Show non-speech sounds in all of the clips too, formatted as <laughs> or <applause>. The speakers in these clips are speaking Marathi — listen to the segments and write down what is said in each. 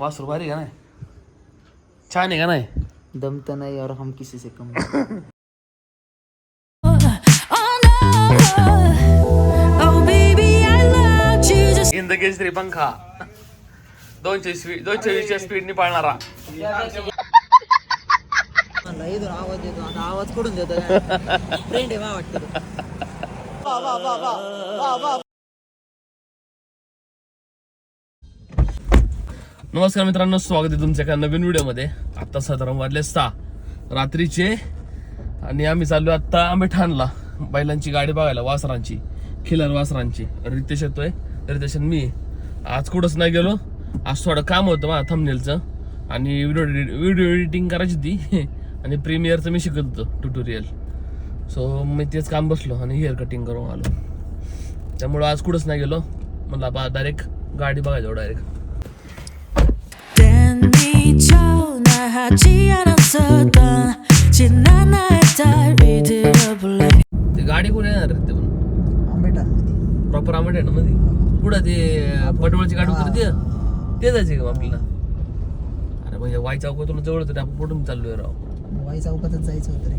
वासरू भारी का नाही? छान आहे का नाही? दम तो नहीं और हम किसी से कम इंद केसरी पंखा दोनशे स्पीड दोनशे वीसच्या स्पीडने पाळणारा. आवाज येतो आता आवाज कुठून देतो. <laughs> फ्रेंड आहे मा वाटतं. नमस्कार मित्रांनो स्वागत आहे तुमच्या एका नवीन व्हिडिओमध्ये. आत्ता साधारण वाजले सहा रात्रीचे. आणि आम्ही चाललो आत्ता आंबेठाणला. बैलांची गाडी बघायला वासरांची खिलार वासरांची. रितेश येतोय. रितेश मी. आज कुठंच नाही गेलो. आज थोडं काम होतं मा थंबनेलचं आणि व्हिडिओ व्हिडिओ एडिटिंग करायची ती <laughs> आणि प्रीमियरचं मी शिकत होतो ट्युटोरियल सो मी तेच काम बसलो आणि हेअर कटिंग करून आलो. त्यामुळं आज कुठंच नाही गेलो. मला बा डायरेक्ट गाडी बघायचो हो, डायरेक्ट Danny Chow 나 하지 않았었던 지난 나의 다리들을 볼래 ते गाडी कुठे येणार रे ते पण आंबेटांमध्ये प्रॉपर आंबट आहे ना मध्ये कुठं ते पटवळची गाडी उतरते ते जायचे का आपल्याला अरे म्हणजे वाई चौकातून जवळ होतं आपण पुढून चाललोय राव वाई चौकातच जायचं होतं रे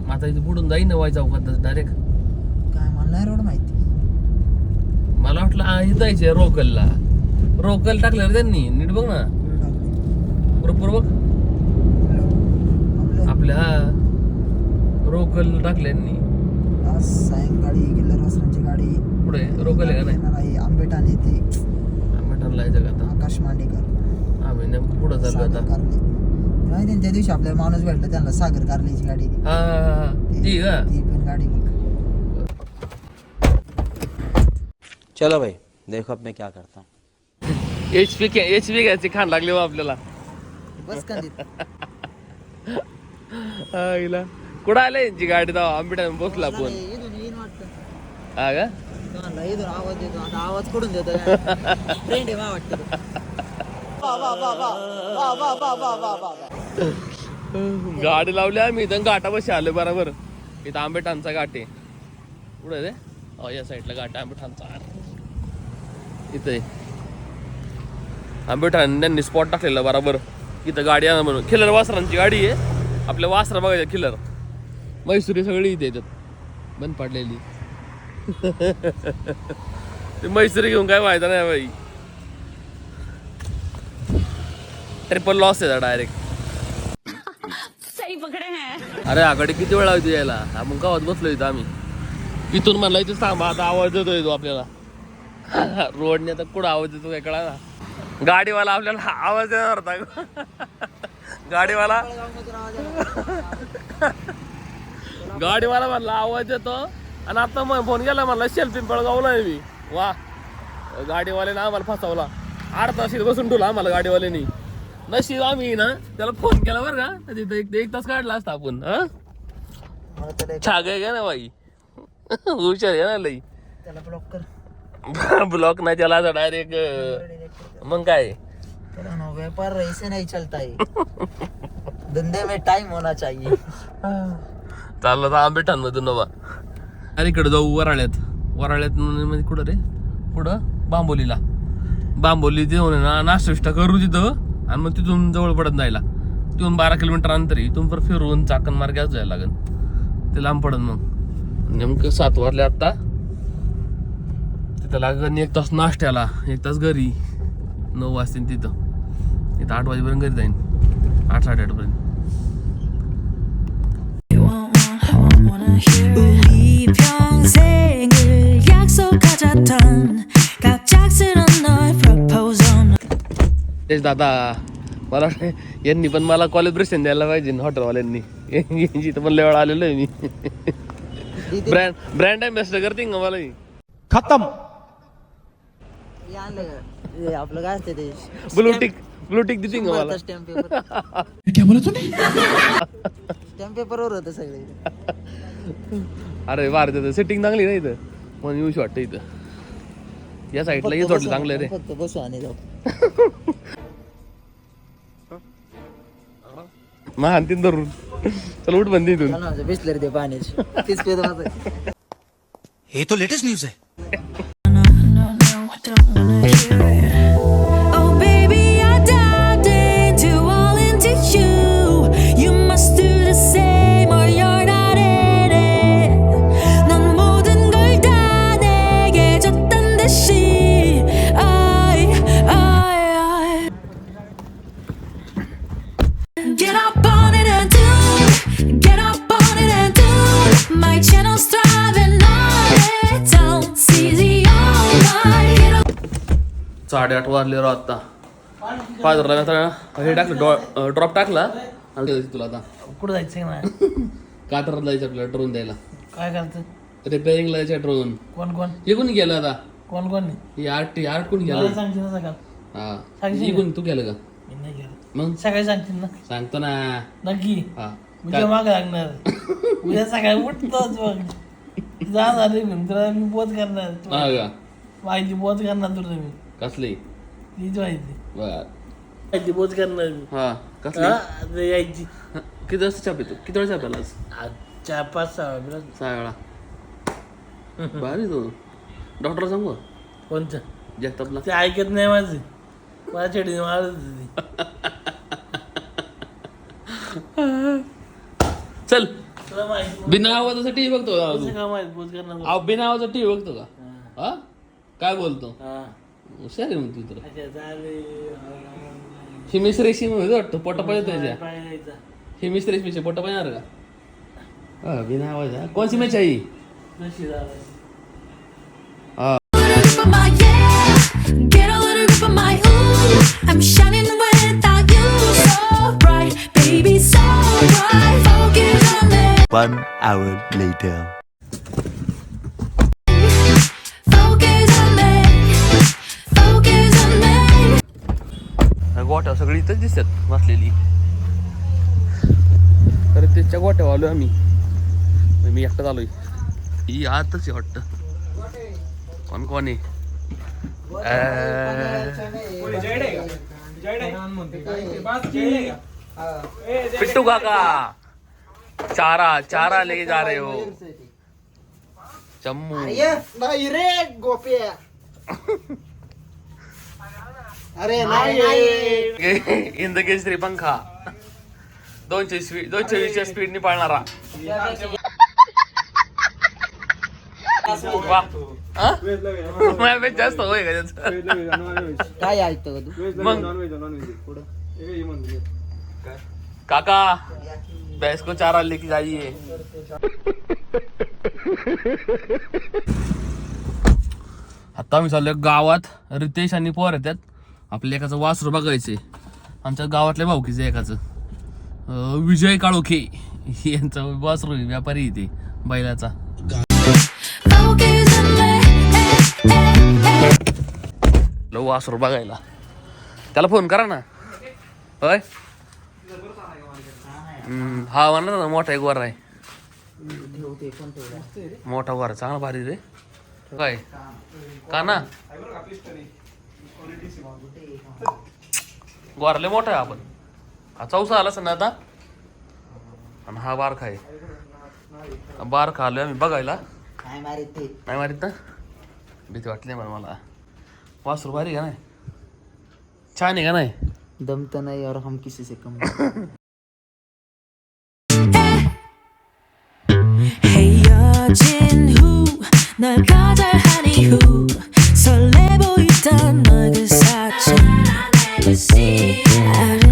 मग आता इथे पुढून जाईन ना वाई चौकात डायरेक्ट काय मला नाही रोड माहिती मला वाटलं हा, इथं जायचे रोकलला रोकल टाकलं रे त्यांनी नीट बघ ना आपलं आपल्या रोकल टाकले यांनी आज सायंकाळी किल्लर वासरांची गाडी पुढे रोकल आहे का नाही? आहे. आंबेटान येते. आंबेठाणला का आता. आकाश मांडेकर. आम्ही नेमकं पुढं चाललो सागर आता. कारले. माहिती आहे ना, त्या दिवशी आपल्याला माणूस भेटला त्यांना सागर कारलेची गाडी. ती. हा हा हा, हा ती का? ती पण गाडी चलो भाई देखो अब मैं क्या करता हूँ. एच पी एच पी घ्यायची खाण लागली आपल्याला. बस का तिथं? हिला. कुठं आले यांची गाडी दावा आंबिटा बसला हा का? इथून आवाज येतो आता आवाज कुठून देतो? फ्रेंड आहे मा वाटतं गाडी लावली आम्ही इथं घाटापाशी आलो बरोबर. इथं आंबेठांचा घाट आहे. कुठं ते? हो या साईडला घाट आंबेठांचा इथं आहे. आंबेठाण त्यांनी स्पॉट टाकलेला बरोबर. इथं गाडी आणा म्हणून. खिलर वासरांची गाडी आहे. आपल्या वासरा बघायचं खिलर मैसुरी सगळी इथे येतात. बंद पडलेली. <laughs> ते मैसुरी घेऊन काय व्हायचं नाही बाई ट्रिपल लॉस आहे डायरेक्ट अरे आकडे किती वेळ लावतो यायला? आपण गावात बसलो इथं आम्ही. इथून म्हणलं इथं थांबा आता आवाज येतोय तो आपल्याला. <laughs> रोडने आता कुठं आवाज येतो काय कळा ना गाडीवाला आपल्याला आवाज येणार होता? गाडीवाला? गाडीवाला म्हणला आवाज येतो. आणि आता मग फोन केला म्हणला सेल्फी पळगावला आहे मी. वा. गाडीवाल्याने आम्हाला फसवला. अर्धा इथं बसून ठेवला आम्हाला गाडीवाल्यानी. नशीब आम्ही ना त्याला फोन केला बरं का. तिथं एक एक तास काढला असता आपण हा? छाग आहे का ना बाई? हुशार आहे ना लई. त्याला ब्लॉक कर. <laughs> ब्लॉक नाही त्याला डायरेक्ट मग काय? व्यापार ऐसे नहीं चलता है धंधे में टाइम होना चाहिए. चाललं तर आंबेठांमधून नवा. अरे इकडे जाऊ वराळ्यात. वराळ्यात म्हणजे कुठं रे? पुढं बांबोलीला. बांबोली तिथून आहे ना नाश्ता विष्टा करू तिथं आणि मग तिथून जवळ पडत जायला. तिथून बारा किलोमीटर अंतर आहे. इथून परत फिरून चाकण मार्गात जायला लागेल. ते लांब पडत मग. नेमकं सात वाजले आत्ता तिथं लागन एक तास नाश्त्याला एक तास घरी. नऊ वाजते तिथं. इथं आठ वाजेपर्यंत घरी जाईन. आठ साडेआठपर्यंत तेच दादा मला यांनी पण मला कॉलेज ब्रेशन द्यायला पाहिजे हॉटेलवाल्यांनी यांची पण लेवळ आलेलो आहे मी. ब्रँड ब्रँड अँबॅसिडर करते का मला खतम. हे? हे आपलं काय असते ते? ब्लूटिक ब्लूटिक देते का मला? स्टॅम्प पेपर स्टॅम्प पेपरवर होतं सगळे. अरे वार देतं. सेटिंग चांगली नाही इथं? म्हणून येऊशी वाटतं इथं. या साईडला येत वाटलं चांगलं आहे रे. फक्त बसू आणि जाऊ. मा तीन धरून. चल उठ बंदी इथून. बिसलरी ते पाण्याची. तीच पेद माझं ये तो लेटेस्ट न्यूज है I don't wanna hear it साडेआठ वाजले राव आता पाजरला आता. हे टाकलं ड्रॉप टाकला. आणि तुला आता. कुठं जायचं कातरात <laughs> जायचं आपल्याला ड्रोन द्यायला? काय करतं रिपेअरिंगला जायचं ड्रोन कोण कोण? कोणी गेलं आता. कोण कोण? नाही हे हे आठ कोणी गेलं हा. कोणी तू गेलं का? मी नाही गेलो. मग? सकाळी सांगतील ना? सांगतो ना. नक्की. हा. उद्या माग लागणार. उद्या सकाळी उठतोच मग. जाणार रे मी तुला मी बोध करणार. माहिती बोध करणार तुला मी. कसली? तीच माहिती बर. माहिती बोध करणार मी. हा कसली? हा, ते यायची. किती वाजता चहा पितो किती वेळा प्यालास आज? चार पाच सहा वेळा. सहा वेळा <laughs> भारी तू. डॉक्टर सांगू? कोणतं जगतापला. ते ऐकत नाही माझी. माझ्या छेडीने मारत होती <laughs> चल. तुला माहिती बिना आवाजाचा टीव्ही बघतो का तू? का माहिती? बोध करणार आव, बिना आवाजाचा टीव्ही बघतो का? हा? काय बोलतो? हा. हुशार आहे मग तू तर अच्छा हिमेश रेशीम होतं वाटतं पोटा पाहिजे त्याच्या हिमेश रेशीमचे पोटा पाहिजे का हा बिना आवाज हा कोणची मॅच आहे ही? कशी झालं grip of my yeah, get a little grip of my ooh. I'm shining without you, so bright, baby, so bright. Focus on me, One hour later. गोट्या सगळी इथंच दिसतात त्याच्या गोट्या आलोय आम्ही. मी एकटाच आलोय. ही आतच आहे वाटतं. कोण कोण आहे? पिट्टू काका. चारा चारा लेके जा रहे हो. चम्मू. नाही रे गोप्या. <laughs> अरे नाही इन द केसरी पंखा दोनशे स्पीड दोनशे वीसच्या स्पीडने पाळणारा. वा. माझ्यापेक्षा जास्त होय का त्याचं? काय ऐकतो का तू? मग. काका भैंस को चारा लेके जाइए आता आम्ही चाललोय गावात. रितेश आणि पोर येतात आपल्या एकाचं वासरू बघायचंय आमच्या गावातल्या भाऊकीचं एकाचं. विजय काळोखे. यांचा वासरू व्यापारी ते बैलाचा. वासरू बघायला. त्याला फोन करा ना. होय? हा म्हणा ना मोठा एक वर आहे. मोठा वर चांगला भारी रे. काय का ना? गोरले मोठा आहे आपण हा चौसा आला ना आता आणि हा बारखा आहे बारखा आलोय आम्ही बघायला काय मारित ते नाही मारित ना भीती वाटली मला मला वासरू भारी का नाही छान आहे का नाही दम तो नहीं और हम किसी से कम Hey, 여진 후, 널 거절하니 후, see. I